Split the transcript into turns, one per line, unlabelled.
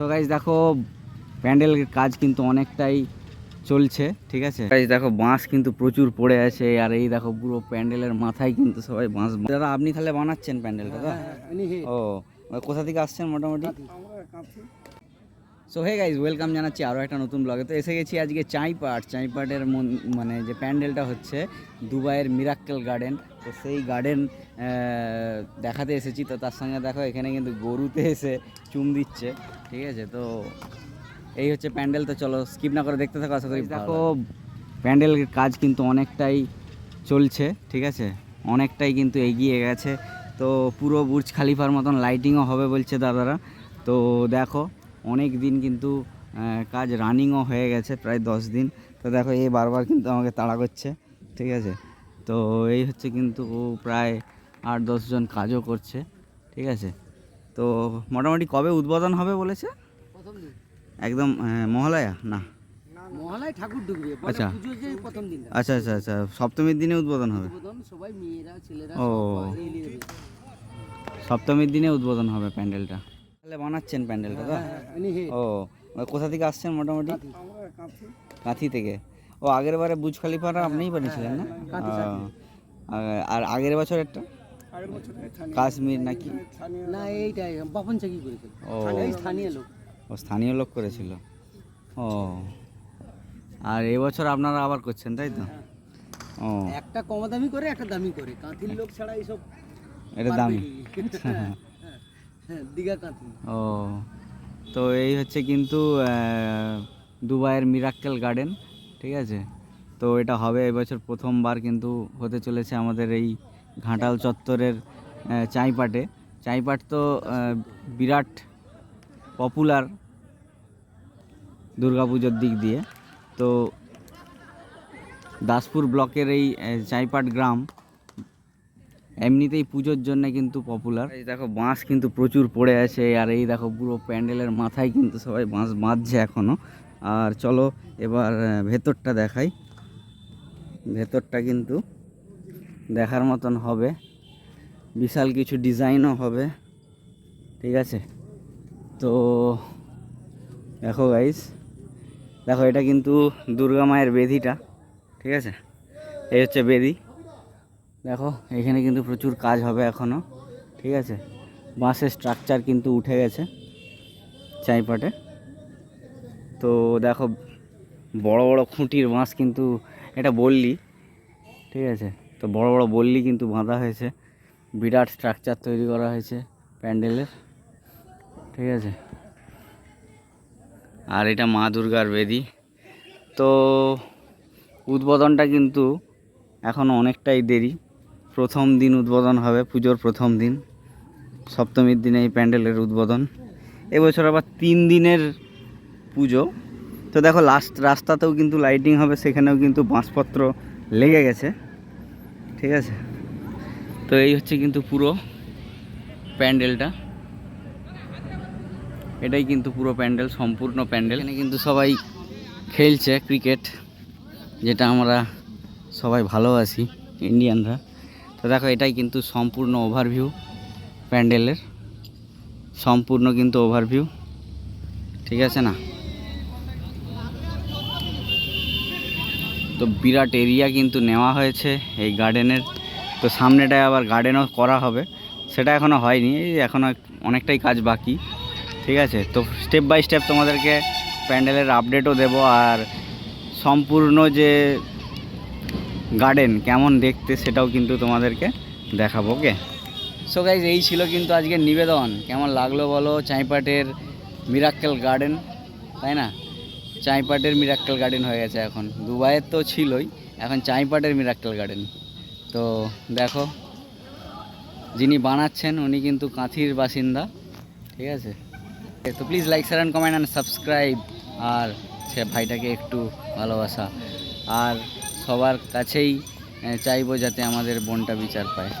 তো গাইজ দেখো প্যান্ডেলের কাজ কিন্তু অনেকটাই চলছে ঠিক আছে? গাইজ দেখো বাঁশ কিন্তু প্রচুর পড়ে আছে আর এই দেখো পুরো প্যান্ডেলের মাথায় কিন্তু সবাই বাঁশ দাদা আপনি তাহলে বানাচ্ছেন প্যান্ডেলটা তো? ও কোথা থেকে আসছেন মোটামুটি? সো হে গাইজ ওয়েলকাম জানাচ্ছি আরও একটা নতুন ব্লগে তো এসে গেছি আজকে চাঁইপাট। চাঁইপাটের মন- মানে যে প্যান্ডেলটা হচ্ছে দুবাইয়ের মিরাক্কেল গার্ডেন। তো সেই গার্ডেন দেখাতে এসেছি। তো তার সঙ্গে দেখো এখানে কিন্তু গরুতে এসে চুম দিচ্ছে। ঠিক আছে? তো এই হচ্ছে প্যান্ডেল। তো চলো স্কিপ না করে দেখতে থাকো আশা করি দেখো প্যান্ডেলের কাজ কিন্তু অনেকটাই চলছে ঠিক আছে? অনেকটাই কিন্তু এগিয়ে গেছে। তো পুরো বুর্জ খালিফার মতন লাইটিংও হবে বলছে দাদারা। তো দেখো অনেক দিন কিন্তু কাজ রানিংও হয়ে গেছে প্রায় দশ দিন। তো দেখো এই বারবার কিন্তু আমাকে তাড়া করছে ঠিক আছে? তো এই হচ্ছে কিন্তু ও প্রায় আট দশজন কাজও করছে ঠিক আছে? তো মোটামুটি কবে উদ্বোধন হবে বলেছে? একদম মহালয়া? না।
মহালয় ঠাকুর
আচ্ছা।
প্রথম দিন
আচ্ছা আচ্ছা আচ্ছা। সপ্তমীর দিনে উদ্বোধন হবে?
সবাই মেয়েরা ছেলেরা
ও। সপ্তমীর দিনে উদ্বোধন হবে প্যান্ডেলটা? বানাচ্ছেন প্যান্ডেলটা তো?
হ্যাঁ, হেড।
ও কোথা থেকে আসছেন মোটামুটি?
কাঁথি।
কাঁথি। থেকে। ও আগের বারে বুজ খালিফাটা আপনিই বানিয়েছিলেন না?
কাঁথি,
আর- আর আগের বছর একটা কাশ্মীর নাকি?
না এইটাই বাপন চাকি করেছিল?
ও।
স্থানীয় লোক।
ও স্থানীয় লোক করেছিল। ও। আর এবছর আপনারা আবার করছেন তাই তো? ও।
একটা কম দামি করে একটা দামি করে। কাঁথির লোক ছাড়া এইসব
এটা দামি।
হ্যাঁ, হ্যাঁ,
ও, তো এই হচ্ছে কিন্তু দুবাইয়ের মিরাক্কেল গার্ডেন, ঠিক আছে? তো এটা হবে এবছর প্রথমবার কিন্তু হতে চলেছে আমাদের এই ঘাটাল চত্বরের চাঁইপাটে। চাঁইপাট তো বিরাট পপুলার দুর্গাপুজোর দিক দিয়ে। তো দাসপুর ব্লকের এই চাইপাট গ্রাম এমনিতেই পুজোর জন্য কিন্তু পপুলার এই দেখো বাঁশ কিন্তু প্রচুর পড়ে আছে, আর এই দেখো পুরো প্যান্ডেলের মাথায় কিন্তু সবাই বাঁশ বাঁধছে এখনও আর চলো এবার ভেতরটা দেখাই। ভেতরটা কিন্তু দেখার মতন হবে। বিশাল কিছু ডিজাইনও হবে। ঠিক আছে? তো দেখো গাইস দেখো এটা কিন্তু দুর্গা মায়ের বেদিটা। ঠিক আছে? এই হচ্ছে বেদি। দেখো, এখানে কিন্তু প্রচুর কাজ হবে এখনও ঠিক আছে? বাঁশের স্ট্রাকচার কিন্তু উঠে গেছে চাইপাটে তো দেখো, বড় বড় খুঁটির বাঁশ কিন্তু এটা বললি, ঠিক আছে? তো বড় বড় বললি কিন্তু বাঁধা হয়েছে। বিরাট স্ট্রাকচার তৈরি করা হয়েছে প্যান্ডেলের, ঠিক আছে? আর এটা মা দুর্গার বেদি। তো উদ্বোধনটা কিন্তু এখনও অনেকটাই দেরি। প্রথম দিন উদ্বোধন হবে, পুজোর প্রথম দিন, সপ্তমীর দিনে এই প্যান্ডেলের উদ্বোধন। এবছর আবার তিন দিনের পুজো। তো দেখো লাস্ট রাস্তাতেও কিন্তু লাইটিং হবে, সেখানেও কিন্তু বাঁশপত্র লেগে গেছে। ঠিক আছে? তো এই হচ্ছে কিন্তু পুরো প্যান্ডেলটা। এটাই কিন্তু পুরো প্যান্ডেল, সম্পূর্ণ প্যান্ডেল। এখানে কিন্তু সবাই খেলছে, ক্রিকেট, যেটা আমরা সবাই ভালোবাসি ইন্ডিয়ানরা তো দেখো, এটাই কিন্তু সম্পূর্ণ ওভারভিউ প্যান্ডেলের। সম্পূর্ণ কিন্তু ওভারভিউ ঠিক আছে না? তো বিরাট এরিয়া কিন্তু নেওয়া হয়েছে এই গার্ডেনের তো সামনেটায় আবার গার্ডেনও করা হবে। সেটা এখনও হয়নি এখনও অনেকটাই কাজ বাকি, ঠিক আছে? তো স্টেপ বাই স্টেপ তোমাদেরকে প্যান্ডেলের আপডেটও দেবো। আর সম্পূর্ণ যে গার্ডেন কেমন দেখতে সেটাও কিন্তু তোমাদেরকে দেখাবো ওকে সো গাইজ এই ছিল কিন্তু আজকের নিবেদন। কেমন লাগল বলো? চাঁইপাটের মিরাক্কেল গার্ডেন তাই না? চাঁইপাটের মিরাক্কেল গার্ডেন হয়ে গেছে এখন। দুবাইয়ের তো ছিলই, এখন চাঁইপাটের মিরাক্কেল গার্ডেন তো দেখো, যিনি বানাচ্ছেন উনি কিন্তু কাঁথির বাসিন্দা, ঠিক আছে? তো please like share and comment and subscribe আর সে ভাইটাকে একটু ভালোবাসা। আর সবার কাছেই চাইব যাতে আমাদের বোনটা বিচার পায়।